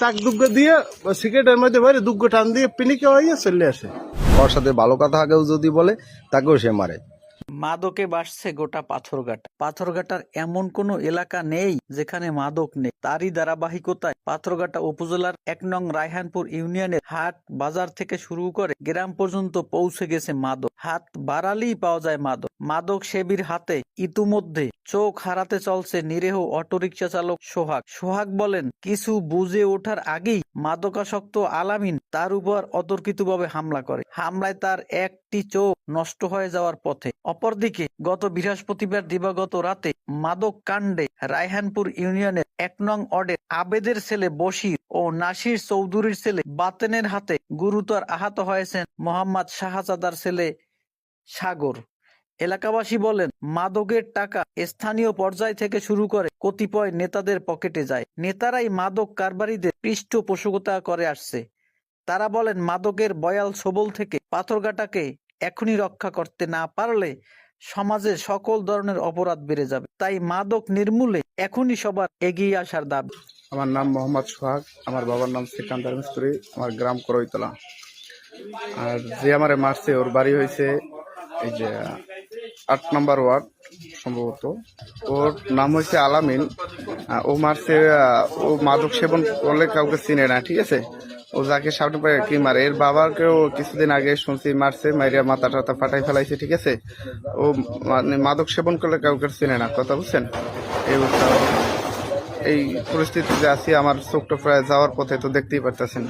চাক দুগ্গ দিয়ে সিগারেটের মধ্যে বাইরে দুগ্গ টান দিয়ে পিনিকে হয়ে চলে আসে। ওর সাথে ভালো কথা আগেও যদি বলে, তাকেও সে মারে। মাদকে বাসছে গোটা পাথরঘাটা। পাথরঘাটার এমন কোনো এলাকা নেই যেখানে মাদক নেই। তারই ধারাবাহিকতায় পাথরঘাটা উপজেলার এক নং রায়হানপুর ইউনিয়নের হাট বাজার থেকে শুরু করে গ্রাম পর্যন্ত পৌঁছে গেছে মাদক। হাত বাড়ালেই পাওয়া যায় মাদক। মাদক সেবীর হাতে ইতিমধ্যে চোখ হারাতে চলছে নিরেহ অটোরিকশা চালক সোহাগ। সোহাগ বলেন, কিছু বুঝে ওঠার আগেই মাদকাসক্ত আলামিন তার উপর অতর্কিতভাবে হামলা করে। হামলায় তার একটি চোখ নষ্ট হয়ে যাওয়ার পথে অপরদিকে, গত বৃহস্পতিবার দিবাগত রাতে মাদক কাণ্ডে রায়হানপুর ইউনিয়নের এক নং অডের আবেদের ছেলে বশির ও নাসির চৌধুরীর ছেলে বাতেনের হাতে গুরুতর আহত হয়েছেন মোহাম্মদ শাহজাদার ছেলে সাগর। এলাকাবাসী বলেন, মাদকের টাকা স্থানীয় পর্যায় থেকে শুরু করে কতিপয় নেতাদের পকেটে যায়। নেতারাই মাদক কারবারিদের পৃষ্ঠপোষকতা করে আসছে। তারা বলেন, মাদকের বয়াল সবল থেকে পাথরঘাটাকে এখনই রক্ষা করতে না পারলে সমাজে সকল ধরনের অপরাধ বেড়ে যাবে। তাই মাদক নির্মূলে এখনই সবার এগিয়ে আসার দাবি। আমার নাম মোহাম্মদ সোহাগ, আমার বাবার নাম সিকান্দার মিস্ত্রি, আমার গ্রাম করইতলা আর যে আমারে মারছে, ওর বাড়ি হয়েছে এই যে আট নম্বর ওয়ার্ড সম্ভবত। ওর নাম হয়েছে আলামিন। ও মারছে ও মাদক সেবন করলে কাউকে চিনে না, ঠিক আছে? ও যাকে সামনে পায় কি মারে। এর বাবাকেও কিছুদিন আগে শুনছি, মারছে মাইরিয়া মাথা টাথা ফাটাই ফেলাইছে, ঠিক আছে? ও মানে মাদক সেবন করলে কাউকে চিনে না, কথা বুঝছেন? এই এই পরিস্থিতিতে আছি, আমার চোখটা প্রায় যাওয়ার পথে তো দেখতেই পারতেছেন।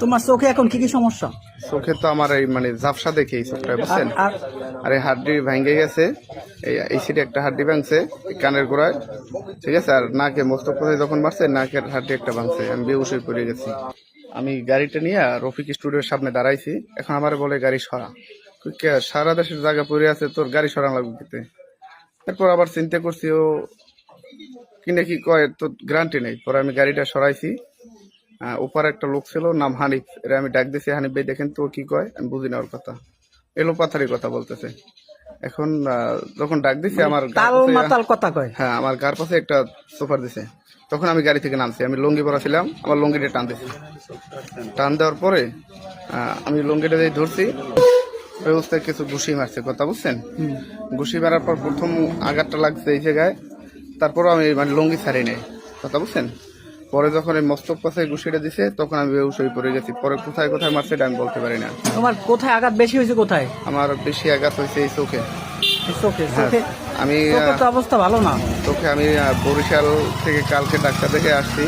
তোমার চোখে এখন কি কি সমস্যা? চোখে তো আমার এই মানে ঝাপসা দেখে এই চোখটা বুঝছেন? আর এই হাড্ডি ভেঙে গেছে এই এই সিটে একটা হাড্ডি ভাঙছে কানের গোড়ায় ঠিক আছে? আর নাকে মস্তক কোথায় যখন মারছে নাকের হাড্ডি একটা ভাঙছে আমি বেউসে পড়ে গেছি। আমি গাড়িটা নিয়ে রফিক স্টুডিওর সামনে দাঁড়াইছি এখন আমার বলে গাড়ি সরা। সারা দেশের জায়গা পড়ে আছে তোর গাড়ি সরানো লাগবে কিতে? এরপর আবার চিন্তা করছি ও কিনে কি কয় তো গ্যারান্টি নেই। পরে আমি গাড়িটা সরাইছি ওপারে একটা লোক ছিল নাম হানিফ। এরা আমি ডাক দিছি হানিফ ভাই দেখেন তো কি কয়? আমি বুঝি না ওর কথা। এলো পাথারি কথা বলতেছে। এখন যখন ডাক দিছে আমার তাল মাতাল কথা কয়। হ্যাঁ আমার গার পাশে একটা সোফার দিছে। তখন আমি গাড়ি থেকে নামছি। আমি লুঙ্গি পরা ছিলাম আমার লুঙ্গিটা টান দিছি টান দেওয়ার পরে আমি লুঙ্গিটা দিয়ে ধরছি। ওই অবস্থায় কিছু ঘুষি মারছে কথা বুঝছেন? ঘুষি মারার পর প্রথম আঘাতটা লাগছে এই জায়গায়। তারপরও আমি মানে লুঙ্গি ছাড়ি নাই কথা বুঝছেন? পরে যখন এই মস্তক পাশে ঘুষিটা দিছে তখন আমি বেহুশ হয়ে পড়ে গেছি। পরে কোথায় কোথায় মারছে এটা আমি বলতে পারি না। তোমার কোথায় আঘাত বেশি হয়েছে কোথায়? আমার বেশি আঘাত হয়েছে এই চোখে। চোখে হ্যাঁ, চোখে? আমি তো অবস্থা ভালো না। চোখে আমি বরিশাল থেকে কালকে ডাক্তার দেখে আসছি।